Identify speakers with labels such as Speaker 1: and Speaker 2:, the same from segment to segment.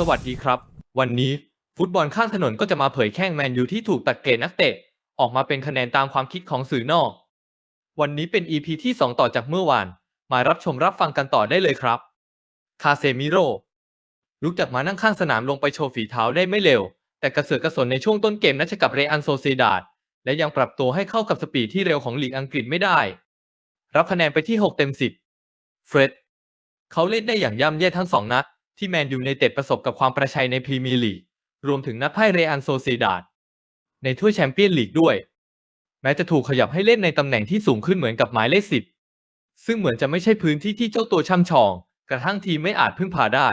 Speaker 1: สวัสดีครับ วันนี้ฟุตบอลข้างถนนก็จะมาเผยแข้งแมนยูที่ถูกตัดเกรดนักเตะ ออกมาเป็นคะแนนตามความคิดของสื่อนอก วันนี้เป็น EP ที่ 2 ต่อจากเมื่อวาน มารับชมรับฟังกันต่อได้เลยครับ คาเซมิโร่ลุกจากมานั่งข้างสนามลงไปโชว์ฝีเท้าได้ไม่เร็ว แต่กระเสือกกระสนในช่วงต้นเกมนัดกับเรอันโซเซดาดและยังปรับตัวให้เข้ากับสปีดที่เร็วของลีกอังกฤษไม่ได้ รับคะแนนไปที่ 6 เต็ม 10 เฟร็ดเขาเล่นได้อย่างย่ำแย่ทั้งสองนัด ที่แมนยูไนเต็ดประสบกับความประชัยในพรีเมียร์ลีก รวมถึงนัดพ่เรอันโซเซดาดในถ้วยแชมเปี้ยนลีกด้วย แม้จะถูกขยับให้เล่นในตำแหน่งที่สูงขึ้นเหมือนกับหมายเลขสิบซึ่งเหมือนจะไม่ใช่พื้นที่ที่เจ้าตัวช่ำชอง กระทั่งทีมไม่อาจพึ่งพาได้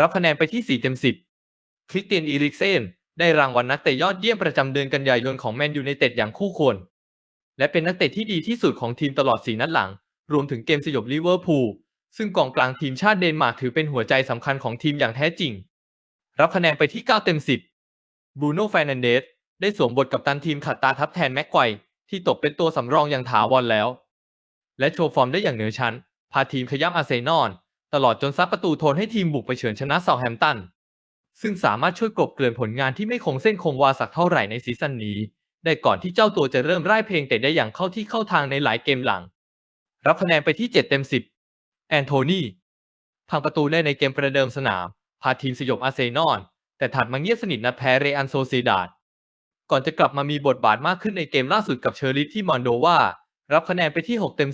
Speaker 1: รับคะแนนไปที่4เต็ม10คริสเตียนอีริกเซนได้รางวัลนักเตะยอดเยี่ยมประจำเดือนกันยายนของแมนยูไนเต็ดอย่างคู่ควร และเป็นนักเตะที่ดีที่สุดของทีมตลอด4นัดหลัง รวมถึงเกมสยบลิเวอร์พูล ซึ่งกองกลางทีมชาติเดนมาร์กถือเป็นหัวใจสำคัญของทีมอย่างแท้จริง รับคะแนนไปที่ 9 เต็ม 10 บูโน่แฟนันเดสได้สวมบทกับตันทีมขัดตาทับแทนแม็กไกวที่ตกเป็นตัวสำรองอย่างถาวรแล้ว และโชว์ฟอร์มได้อย่างเหนือชั้น พาทีมขย้ำอาร์เซนอลตลอดจนซัดประตูโทนให้ทีมบุกไปเฉือนชนะเซาแฮมป์ตัน ซึ่งสามารถช่วยกลบเกลื่อนผลงานที่ไม่คงเส้นคงวาสักเท่าไหร่ในซีซั่นนี้ ได้ก่อนที่เจ้าตัวจะเริ่มร่ายเพลงเตะได้อย่างเข้าที่เข้าทางในหลายเกมหลัง รับคะแนนไปที่ 7 เต็ม 10 แอนโทนีพังประตูได้ในเกมประเดิมสนาม พาทีมสยบอาร์เซนอล แต่ถัดมาเงียบสนิทนัดแพ้เรอันโซเซดาด ก่อนจะกลับมามีบทบาทมากขึ้นในเกมล่าสุดกับเชอริฟที่มอนโดวา รับคะแนนไปที่ 6 เต็ม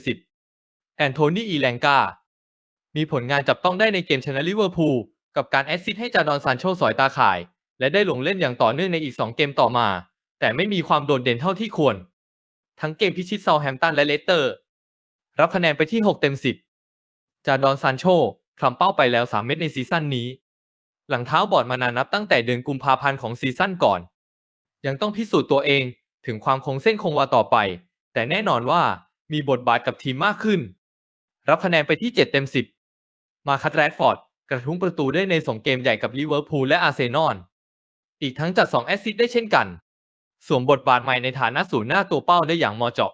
Speaker 1: 10 แอนโทนีอีแลงกา มีผลงานจับต้องได้ในเกมชนะลิเวอร์พูล กับการแอสซิสต์ให้จาดอนซานโชสอยตาข่าย และได้ลงเล่นอย่างต่อเนื่องในอีก 2 เกมต่อมา แต่ไม่มีความโดดเด่นเท่าที่ควร ทั้งเกมพิชิตเซาแฮมตันและเลสเตอร์ รับคะแนนไปที่ 6 เต็ม 10 จาดอนซานโชคลำเป้าไปแล้ว 3 เม็ดในซีซั่นนี้ หลังเท้าบอดมานานนับตั้งแต่เดือนกุมภาพันธ์ของซีซั่นก่อน ยังต้องพิสูจน์ตัวเองถึงความคงเส้นคงวาต่อไป แต่แน่นอนว่ามีบทบาทกับทีมมากขึ้น รับคะแนนไปที่ 7 เต็ม 10 มาคัตแรดฟอร์ดกระทุ้งประตูได้ในสองเกมใหญ่กับลิเวอร์พูลและอาร์เซนอล อีกทั้งจัด 2 แอสซิสต์ได้เช่นกัน สวมบทบาทใหม่ในฐานะศูนย์หน้าตัวเป้าได้อย่างมอเจาะ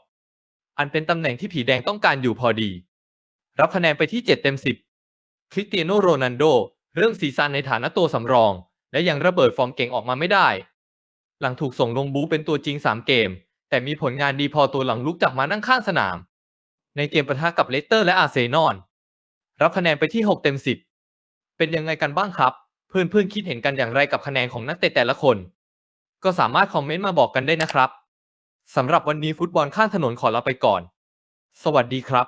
Speaker 1: อันเป็นตำแหน่งที่ผีแดงต้องการอยู่พอดี รับคะแนนไปที่ 7 เต็ม 10 คริสเตียโนโรนัลโด เริ่มซีซันในฐานะตัวสำรอง และยังระเบิดฟอร์มเก่งออกมาไม่ได้ หลังถูกส่งลงบูเป็นตัวจริง 3 เกม แต่มีผลงานดีพอตัวหลังลุกจากมานั่งข้างสนาม ในเกมปะทะกับเลสเตอร์และอาร์เซนอลรับคะแนนไปที่ 6 เต็ม 10 เป็นยังไงกันบ้างครับ เพื่อนเพื่อนๆคิดเห็นกันอย่างไรกับคะแนนของนักเตะแต่ละคน ก็สามารถคอมเมนต์มาบอกกันได้นะครับสำหรับวันนี้ฟุตบอลข้างถนนขอลาไปก่อน สวัสดีครับ